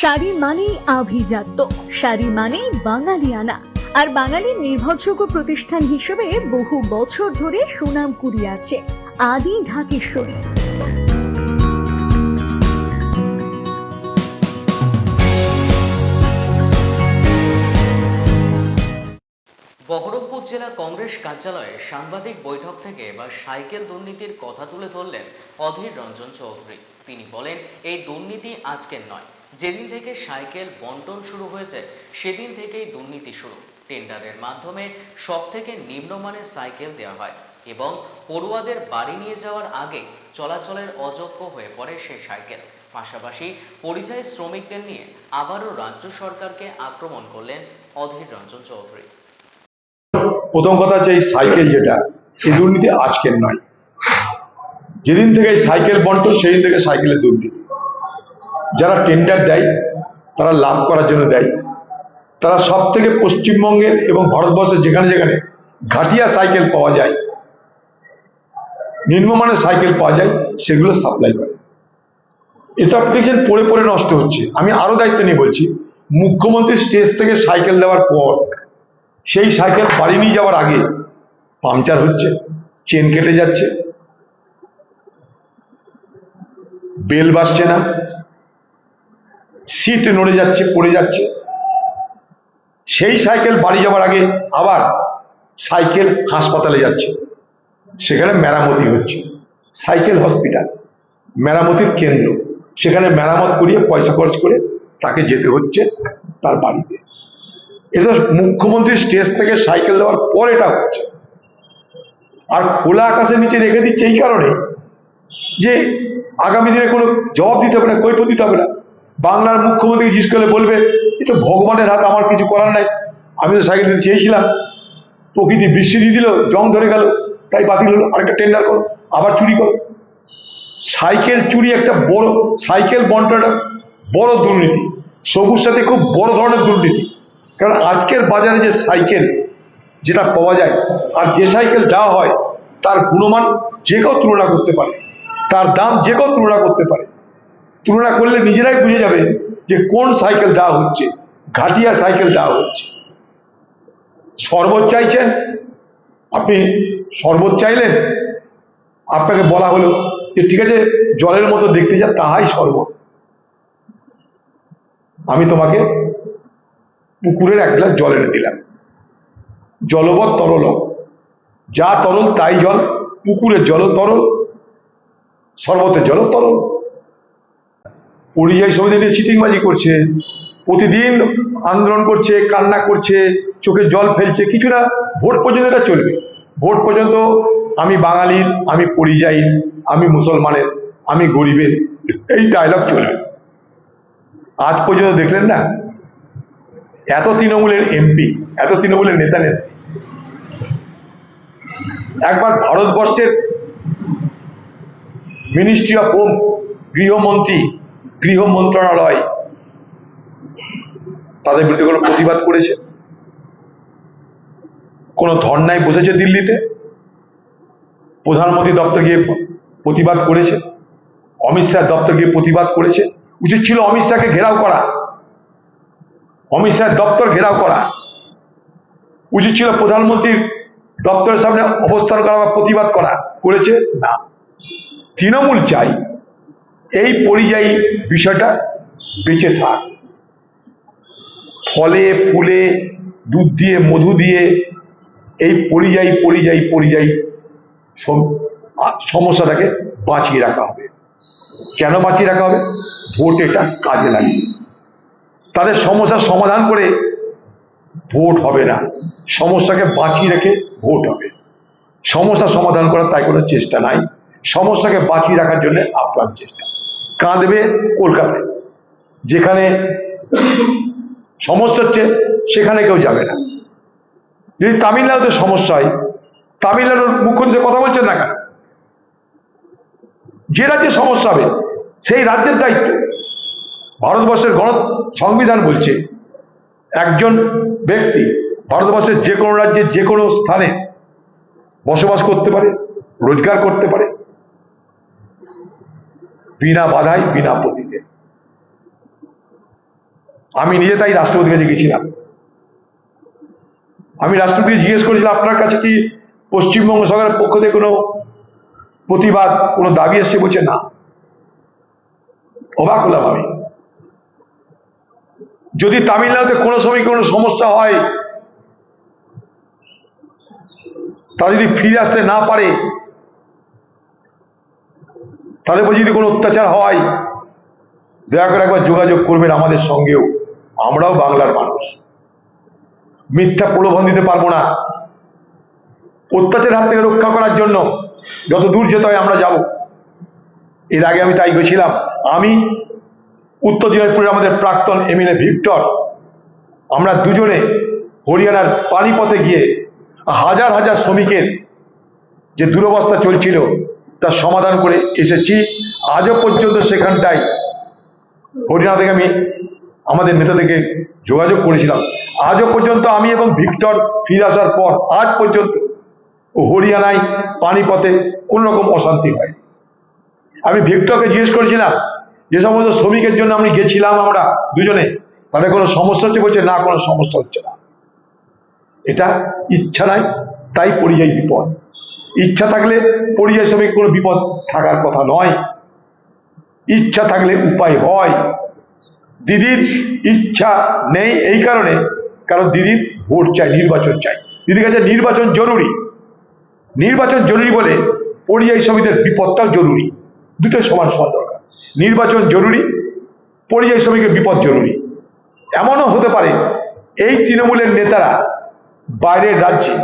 শাড়ি মানেই আভিজাত্য। শাড়ি মানেই বাঙালিয়ানা। আর বাঙালির নির্ভরযোগ্য প্রতিষ্ঠান হিসেবে বহু বছর ধরে সুনাম কুড়িয়ে আসছে আদি ঢাকেশ্বরী। বহরমপুর জেলা কংগ্রেস কার্যালয়ে সাংবাদিক বৈঠক থেকে বা সাইকেল দুর্নীতির কথা তুলে ধরলেন অধীর রঞ্জন চৌধুরী। তিনি বলেন, এই দুর্নীতি আজকের নয়। যেদিন থেকে সাইকেল বন্টন শুরু হয়েছে, সেদিন থেকেই দুর্নীতি শুরু। টেন্ডারের মাধ্যমে সব থেকে নিম্নমানের সাইকেল দেওয়া হয় এবং পড়ুয়াদের বাড়ি নিয়ে যাওয়ার আগে চলাচলের অযোগ্য হয়ে পড়ে সে সাইকেল। পাশাপাশি পরিযায়ী শ্রমিকদের নিয়ে আবারও রাজ্য সরকারকে আক্রমণ করলেন অধীর রঞ্জন চৌধুরী। প্রথম কথা হচ্ছে এই সাইকেল যেটা, এই দুর্নীতি আজকের নয়। যেদিন থেকে সাইকেল বন্টন, সেদিন থেকে সাইকেলের দুর্নীতি। যারা টেন্ডার দেয়, তারা লাভ করার জন্য দেয়। তারা সব থেকে পশ্চিমবঙ্গের এবং ভারতবর্ষের যেখানে যেখানে ঘাটিয়া সাইকেল পাওয়া যায়, নিম্নমানের সাইকেল পাওয়া যায়, সেগুলো সাপ্লাই করে। এটা দেখছেন পড়ে পড়ে নষ্ট হচ্ছে। আমি আরও দায়িত্ব নিয়ে বলছি, মুখ্যমন্ত্রী স্টেজ থেকে সাইকেল দেওয়ার পর, সেই সাইকেল বাড়ি নিয়ে যাওয়ার আগে পাংচার হচ্ছে চেন কেটে যাচ্ছে, বেল বাসছে না। সিট নড়ে যাচ্ছে, পড়ে যাচ্ছে। সেই সাইকেল বাড়ি যাওয়ার আগে আবার সাইকেল হাসপাতালে যাচ্ছে। সেখানে মেরামতি হচ্ছে। সাইকেল হসপিটাল মেরামতির কেন্দ্র। সেখানে মেরামত করিয়ে পয়সা খরচ করে তাকে যেতে হচ্ছে তার বাড়িতে। এটা মুখ্যমন্ত্রী স্টেজ থেকে সাইকেল দেওয়ার পর এটা হচ্ছে। আর খোলা আকাশের নিচে রেখে দিচ্ছে এই কারণে যে আগামী দিনে কোনো জবাব দিতে হবে না, কৈফত দিতে হবে না। বাংলার মুখ্যমন্ত্রী জিজ্ঞেস করলে বলবে এ তো ভগবানের হাত, আমার কিছু করার নাই। আমি তো সাইকেল দিতে চেয়েছিলাম। প্রকৃতি বৃষ্টি দিয়ে দিল, জং ধরে গেল। তাই বাতিল হলো। আরেকটা টেন্ডার করো, আবার চুরি করো। সাইকেল চুরি একটা বড়, সাইকেল বন্টনটা বড় দুর্নীতি। সবুজ সাথে খুব বড় ধরনের দুর্নীতি। কারণ আজকের বাজারে যে সাইকেল যেটা পাওয়া যায়, আর যে সাইকেল দেওয়া হয়, তার গুণমান যে কেউ তুলনা করতে পারে, তার দাম যে কেউ তুলনা করতে পারে তুলনা করলে নিজেরাই বুঝে যাবে যে কোন সাইকেল দেওয়া হচ্ছে। ঘাটিয়া সাইকেল দেওয়া হচ্ছে। শরবত চাইছেন? আপনি শরবত চাইলেন? আপনাকে বলা হলো যে, ঠিক আছে, জলের মতো দেখতে যা, তাহাই শরবত। আমি তোমাকে পুকুরের এক গ্লাস জল এনে দিলাম। জলবৎ তরল। যা তরল, তাই জল। পুকুরের জল তরল, শরবতের জল তরল। পরিযায়ী নিয়ে চিটিংবাজি করছে, প্রতিদিন আন্দোলন করছে, কান্না করছে, চোখে জল ফেলছে কিছু না ভোট পর্যন্ত এটা চলবে। ভোট পর্যন্ত আমি বাঙালির আমি পরিযায়ী, আমি মুসলমানের, আমি গরিবের, এই ডায়লগ চলবে। আজ পর্যন্ত দেখলেন না? এত তৃণমূলের এমপি এত তৃণমূলের নেতা নেত্রী। একবার ভারতবর্ষের মিনিস্ট্রি অফ হোম গৃহমন্ত্রী গৃহ মন্ত্রণালয় তাদের বিরুদ্ধে কোনো প্রতিবাদ করেছে? কোনো ধর্নায় বসেছে দিল্লিতে? প্রধানমন্ত্রী দপ্তর গিয়ে প্রতিবাদ করেছে? অমিত শাহ দপ্তর গিয়ে প্রতিবাদ করেছে? উচিত ছিল অমিত শাহকে ঘেরাও করা। অমিত শাহ দপ্তর ঘেরাও করা। উচিত ছিল প্রধানমন্ত্রীর দপ্তরের সামনে অবস্থান করা বা প্রতিবাদ করা। করেছে? না। তৃণমূল চাই। এই পরিযায়ী বিষয়টা বেঁচে থাক। ফলে, ফুলে, দুধ দিয়ে, মধু দিয়ে এই পরিযায়ী পরিযায়ী পরিযায়ী সমস্যাটাকে বাঁচিয়ে রাখা হবে। কেন বাঁচিয়ে রাখা হবে? ভোট এটা কাজে লাগে তাদের সমস্যার সমাধান করে ভোট হবে না। সমস্যাকে বাঁচিয়ে রেখে ভোট হবে। সমস্যা সমাধান করার তাই কোনো চেষ্টা নাই। সমস্যাকে বাঁচিয়ে রাখার জন্য আপ্রাণ চেষ্টা। কাঁদবে কলকাতায়। যেখানে সমস্যা হচ্ছে, সেখানে কেউ যাবে না। যদি তামিলনাড়ুতে সমস্যা হয়, তামিলনাড়ুর মুখ্যমন্ত্রী কথা বলছেন না কেন? যে রাজ্যে সমস্যা হবে, সেই রাজ্যের দায়িত্ব। ভারতবর্ষের গণ সংবিধান বলছে, একজন ব্যক্তি ভারতবর্ষের যে কোনো রাজ্যে যে কোনো স্থানে বসবাস করতে পারে, রোজগার করতে পারে বিনা বাধাই বিনা প্রতিকে আমি নিজে তাই রাষ্ট্রপতির কাছে গেছিলাম। আমি রাষ্ট্রপতিকে জিজ্ঞেস করেছিলাম, আপনার কাছে কি পশ্চিমবঙ্গ সরকারের পক্ষ থেকে কোনো প্রতিবাদ, কোনো দাবি এসছে? বলছে, না। অবাক হলাম আমি। যদি তামিলনাড়ুতে কোনো সময় কোনো সমস্যা হয়, তারা যদি ফিরে আসতে না পারে তাদের উপর যদি কোনো অত্যাচার হয়, দয়া করে একবার যোগাযোগ করবেন আমাদের সঙ্গেও। আমরাও বাংলার মানুষ। মিথ্যা প্রলোভন দিতে পারব না। অত্যাচারের হাত থেকে রক্ষা করার জন্য যত দূর যেতে হয় আমরা যাব। এর আগে আমি তাই গেছিলাম আমি উত্তর দিনাজপুরের আমাদের প্রাক্তন এমএলএ ভিক্টর। আমরা দুজনে হরিয়ানার পানিপথে গিয়ে হাজার হাজার শ্রমিকের যে দুরবস্থা চলছিল তার সমাধান করে এসেছি। আজও পর্যন্ত সেখানটায় হরিয়ানা থেকে আমি আমাদের নেতাদেরকে যোগাযোগ করেছিলাম। আজও পর্যন্ত আমি এবং ভিক্টর ফিরে আসার পর আজ পর্যন্ত হরিয়ানায় পানিপথে কোনো রকম অশান্তি হয় আমি ভিক্টরকে জিজ্ঞেস করেছিলাম, যে সমস্ত শ্রমিকের জন্য আমি গেছিলাম আমরা দুজনে তাদের কোনো সমস্যা হচ্ছে? বলছে, না, কোনো সমস্যা হচ্ছে না। এটা ইচ্ছা নাই, তাই পরিযায়ী বিপদ। ইচ্ছা থাকলে পরিযায়ী শ্রমিক কোনো বিপদ থাকার কথা নয়। ইচ্ছা থাকলে উপায় হয়। দিদির ইচ্ছা নেই এই কারণে কারণ দিদির ভোট চাই, নির্বাচন চাই। দিদির কাছে নির্বাচন জরুরি। নির্বাচন জরুরি বলে পরিযায়ী শ্রমিকদের বিপদটাও জরুরি। দুটোই সমান সমান দরকার। নির্বাচন জরুরি পরিযায়ী শ্রমিকের বিপদ জরুরি। এমনও হতে পারে এই তৃণমূলের নেতারা বাইরের রাজ্যে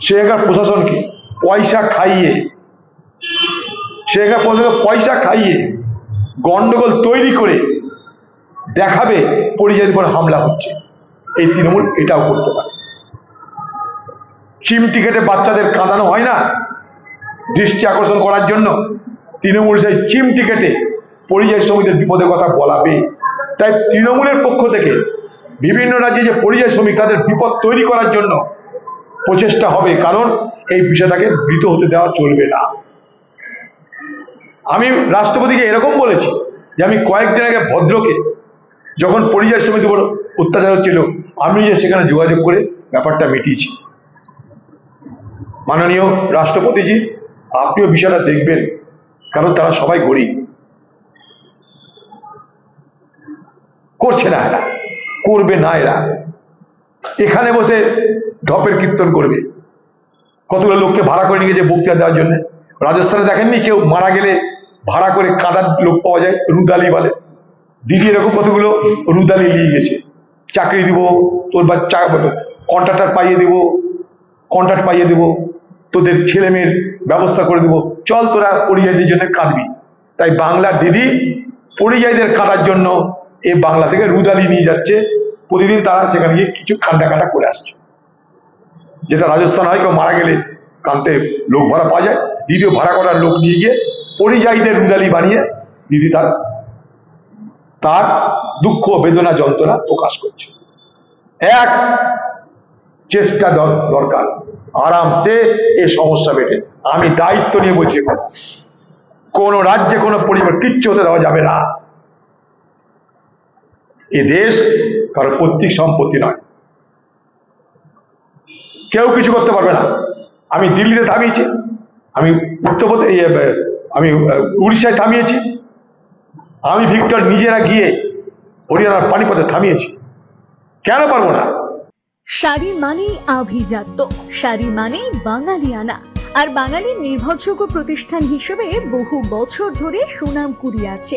সেখানকার প্রশাসনকে পয়সা খাইয়ে। সেখানকার প্রশাসনকে পয়সা খাইয়ে গন্ডগোল তৈরি করে দেখাবে পরিযায়ী উপর হামলা হচ্ছে। এই তৃণমূল এটাও করতে পারে। চিমটি কেটে বাচ্চাদের কাঁদানো হয় না দৃষ্টি আকর্ষণ করার জন্য। তৃণমূল সেই চিমটি কেটে পরিযায়ী শ্রমিকদের বিপদের কথা বলাবে। তাই তৃণমূলের পক্ষ থেকে বিভিন্ন রাজ্যে যে পরিযায়ী শ্রমিক তাদের বিপদ তৈরি করার জন্য প্রচেষ্টা হবে, কারণ এই বিষয়টাকে বৃত হতে দেওয়া চলবে না। আমি রাষ্ট্রপতিকে এরকম বলেছি যে আমি কয়েকদিন আগে ভদ্রকে যখন পরিযায়ী শ্রমিকদের উপর অত্যাচার হচ্ছিল, আমি যে সেখানে যোগাযোগ করে ব্যাপারটা মিটিয়েছি। মাননীয় রাষ্ট্রপতিজি, আপনিও বিষয়টা দেখবেন, কারণ তারা সবাই গরিব। করছে না এরা, করবে না এরা। এখানে বসে ঢপের কীর্তন করবে। কতগুলো লোককে ভাড়া করে নিয়ে গেছে বক্তৃতা দেওয়ার জন্য। রাজস্থানে দেখেননি কেউ মারা গেলে ভাড়া করে কাঁদার লোক পাওয়া যায়? রুদালি বলে। দিদি এরকম কতগুলো রুদালি নিয়ে গেছে। চাকরি দিব, তোর বা কন্ট্রাক্টার পাইয়ে দিব কন্ট্রাক্ট পাইয়ে দিব, তোদের ছেলে মেয়ের ব্যবস্থা করে দিব। চল তোরা পরিযায়ীদের জন্য কাঁদবি। তাই বাংলার দিদি পরিযায়ীদের কাঁদার জন্য এ বাংলা থেকে রুদালি নিয়ে যাচ্ছে। প্রতিদিন তারা সেখানে গিয়ে কিছু খান্ডা কাটা করে আসছে। যেটা রাজস্থান হয় কেউ মারা গেলে কানতে লোক ভাড়া পাওয়া যায়। দিদিও ভাড়া করার লোক নিয়ে গিয়ে পরিযায়ীদের রুদালি বানিয়ে দিদি তার তার দুঃখ, বেদনা, যন্ত্রণা প্রকাশ করছে। এক চেষ্টা দর- দরকার। আরামসে এ সমস্যা বেটে আমি দায়িত্ব নিয়ে বলছি। কোন রাজ্যে কোনো পরিবার কিচ্ছু হতে দেওয়া যাবে না। এ দেশ কারও পৈতৃক সম্পত্তি নয়। কেউ কিছু করতে পারবে না। আমি দিল্লিতে থামিয়েছি, আমি উত্তরপ্রদেশ আমি উড়িষ্যায় থামিয়েছি, আমি ভিক্টর নিজেরা গিয়ে হরিয়ানার পানিপথে থামিয়েছি। কেন পারব না? শাড়ি মানেই আভিজাত্য, শাড়ি মানেই বাঙালিয়ানা। আর বাঙালির নির্ভরযোগ্য প্রতিষ্ঠান হিসেবে বহু বছর ধরে সুনাম কুড়িয়ে আসছে